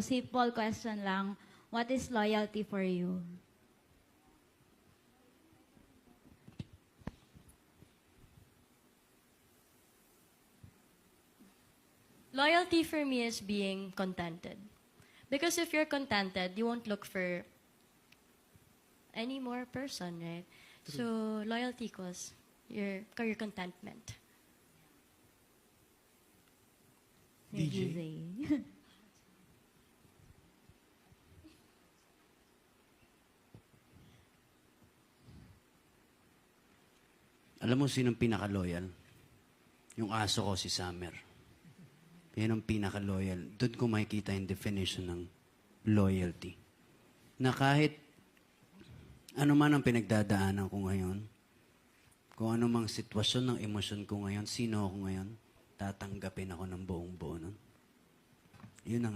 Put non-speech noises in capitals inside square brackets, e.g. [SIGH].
So, simple question lang. What is loyalty for you? Loyalty for me is being contented. Because if you're contented, you won't look for any more person, right? So, loyalty equals your, your contentment. May DJ? [LAUGHS] Alam mo sinong pinaka-loyal? Yung aso ko, si Summer. Yan ang pinaka-loyal. Doon ko makikita yung definition ng loyalty. Na kahit ano man ang pinagdadaanan ko ngayon, kung ano mang sitwasyon ng emosyon ko ngayon, sino ako ngayon, tatanggapin ako ng buong buo nun. Yun ang